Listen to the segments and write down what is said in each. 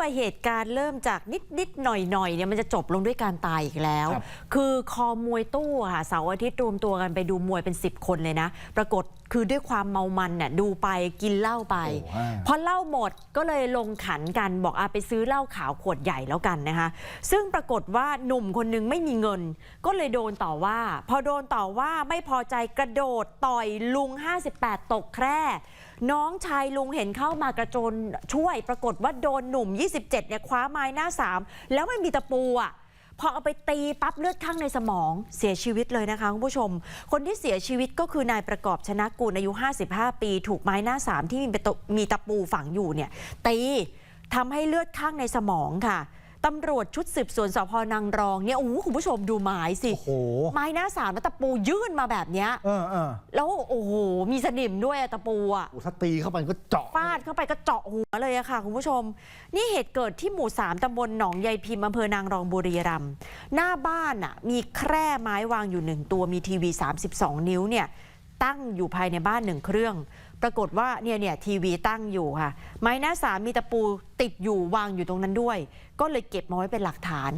ว่าเหตุการณ์เริ่มจากนิดนิดๆหน่อยหน่อยๆเนี่ยมันจะจบลงด้วยการตายอีกแล้วครับคือคอมวยตู้อะค่ะเสาร์อาทิตย์รวมตัวกันไปดูมวยเป็น 10 คนเลยนะ ปรากฏคือด้วยความเมามันน่ะดูไปกินเหล้าไปโอ้ฮะพอเหล้าหมดก็เลยลงขันกันบอกอาไปซื้อเหล้าขาวขวดใหญ่แล้วกันนะคะ ซึ่งปรากฏว่าหนุ่มคนนึงไม่มีเงิน ก็เลยโดนต่อว่า พอโดนต่อว่าไม่พอใจกระโดดต่อยลุง 58 ตกแคร่ น้องชายลุงเห็นเข้ามากระโจนช่วยปรากฏว่าโดนหนุ่ม 27เนี่ยคว้าไม้หน้าสามแล้วไม่มีตะปูอะพอเอาไปตีปั๊บเลือดข้างในสมองเสียชีวิตเลยนะคะคุณผู้ชม คนที่เสียชีวิตก็คือนายประกอบชนะกูลอายุ 55 ปี ถูกไม้หน้าสามที่มีมีตะปูฝังอยู่เนี่ยตีทำให้เลือดข้างในสมองค่ะ ตำรวจชุดสืบสวนสพนางรองเนี่ยโอ้โหคุณผู้ชมดูไม้สิโอ้โหไม้หน้าสามแล้วตะปูยื่นมาแบบเนี้ยเออเออแล้วโอ้โหมีสนิมด้วยอะตะปูอะโอ้ถ้าตีเข้าไปก็เจาะฟาดเข้าไปก็เจาะหัวเลยอะค่ะ คุณผู้ชม นี่เหตุเกิดที่หมู่3ตำบลหนองยายพิมพ์อำเภอนางรองบุรีรัมย์หน้าบ้านอะมีแคร่ไม้วางอยู่หนึ่งตัวมีทีวี 32 นิ้วเนี่ย ตั้งอยู่ภายในบ้านหนึ่งเครื่อง ปรากฏว่าเนี่ยเนี่ยทีวีตั้งอยู่ค่ะ ไม้หน้าสามมีตะปูติดอยู่วางอยู่ตรงนั้นด้วย ก็เลยเก็บมาไว้เป็นหลักฐาน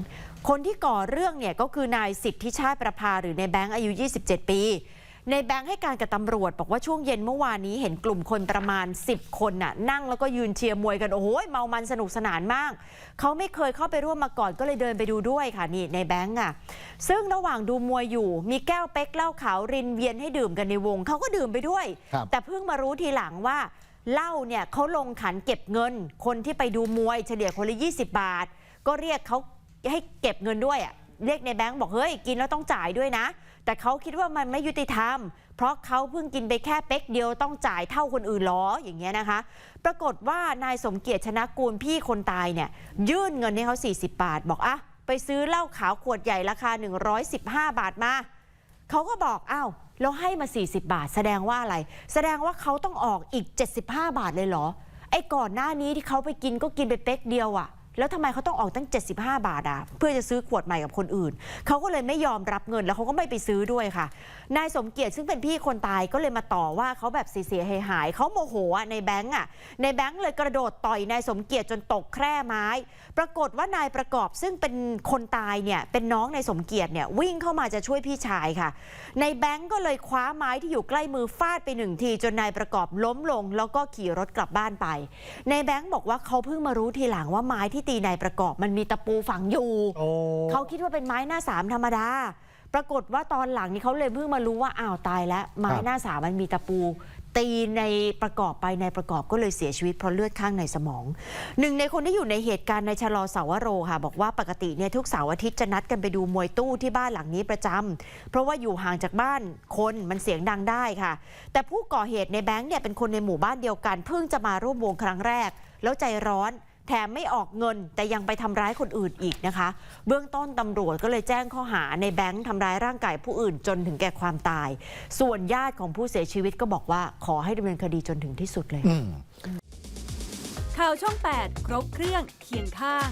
คนที่ก่อเรื่องเนี่ยก็คือนายสิทธิชาติประภาหรือในแบงค์อายุ 27 ปี ในแบงค์ให้การกับตำรวจ บอกว่าช่วงเย็นเมื่อวานนี้เห็นกลุ่มคนประมาณ 10 คนน่ะนั่งแล้วก็ยืนเชียร์มวยกัน โอ้โหเมามันสนุกสนานมาก เขาไม่เคยเข้าไปร่วมมาก่อนก็เลยเดินไปดูด้วยค่ะนี่ในแบงค์อะซึ่งระหว่างดูมวยอยู่ มีแก้วเป๊กเหล้าขาวรินเวียนให้ดื่มกันในวง เขาก็ดื่มไปด้วย ครับแต่เพิ่งมารู้ทีหลังว่าเหล้าเนี่ยเขาลงขันเก็บเงิน คนที่ไปดูมวยเฉลี่ยคนละ20 บาท ก็เรียกเขาให้เก็บเงินด้วยอะ เรียกในแบงค์บอกเฮ้ยกินแล้วต้องจ่ายด้วยนะ แต่เขาคิดว่ามันไม่ยุติธรรม เพราะเขาเพิ่งกินไปแค่เป๊กเดียวต้องจ่ายเท่าคนอื่นหรออย่างเงี้ยนะคะ ปรากฏว่านายสมเกียรติชนะกูลพี่คนตายเนี่ยยื่นเงินให้เขา40 บาท บอกอะไปซื้อเหล้าขาวขวดใหญ่ราคา 115 บาทมาเขาก็บอกอ้าวแล้วให้มา 40 บาท แสดงว่าอะไร แสดงว่าเขาต้องออกอีก 75 บาทเลยเหรอไอ้ก่อนหน้านี้ที่เขาไปกินก็กินไปเป๊กเดียวอะ แล้วทำไมเขาต้องออกตั้ง 75 บาทอะเพื่อจะซื้อขวดใหม่กับคนอื่น เขาก็เลยไม่ยอมรับเงินแล้วเขาก็ไม่ไปซื้อด้วยค่ะ นายสมเกียรติซึ่งเป็นพี่คนตายก็เลยมาต่อว่าเขาแบบเสียหายเขาโมโหอะในแบงก์อะในแบงก์เลยกระโดดต่อยนายสมเกียรติจนตกแคร่ไม้ ปรากฏว่านายประกอบซึ่งเป็นคนตายเนี่ยเป็นน้องนายสมเกียรติเนี่ยวิ่งเข้ามาจะช่วยพี่ชายค่ะ ในแบงก์ก็เลยคว้าไม้ที่อยู่ใกล้มือฟาดไปหนึ่งทีจนนายประกอบล้มลง แล้วก็ขี่รถกลับบ้านไป ในแบงก์บอกว่าเขาเพิ่งมารู้ทีหลังว่าไม้ที่ตีนายประกอบมันมีตะปูฝังอยู่โอ้เขาคิดว่าเป็นไม้หน้าสามธรรมดา ปรากฏว่าตอนหลังนี้เขาเลยเพิ่งมารู้ว่าอ้าวตายแล้วไม้หน้าสามมันมีตะปู ตีในประกอบไปในประกอบก็เลยเสียชีวิตเพราะเลือดข้างในสมอง หนึ่งในคนที่อยู่ในเหตุการณ์ในชะลอเสาวโรค่ะ บอกว่าปกติเนี่ยทุกเสาร์อาทิตย์จะนัดกันไปดูมวยตู้ที่บ้านหลังนี้ประจำเพราะว่าอยู่ห่างจากบ้านคนมันเสียงดังได้ค่ะ แต่ผู้ก่อเหตุในแบงค์เนี่ยเป็นคนในหมู่บ้านเดียวกัน เพิ่งจะมาร่วมวงครั้งแรก แล้วใจร้อน แถมไม่ออกเงินแต่ยังไปทำร้ายคนอื่นอีกนะคะ เบื้องต้นตำรวจก็เลยแจ้งข้อหาในแบงค์ทำร้ายร่างกายผู้อื่นจนถึงแก่ความตาย ส่วนญาติของผู้เสียชีวิตก็บอกว่าขอให้ดำเนินคดีจนถึงที่สุดเลยอืมข่าวช่อง 8 ครบเครื่องเคียงข้าง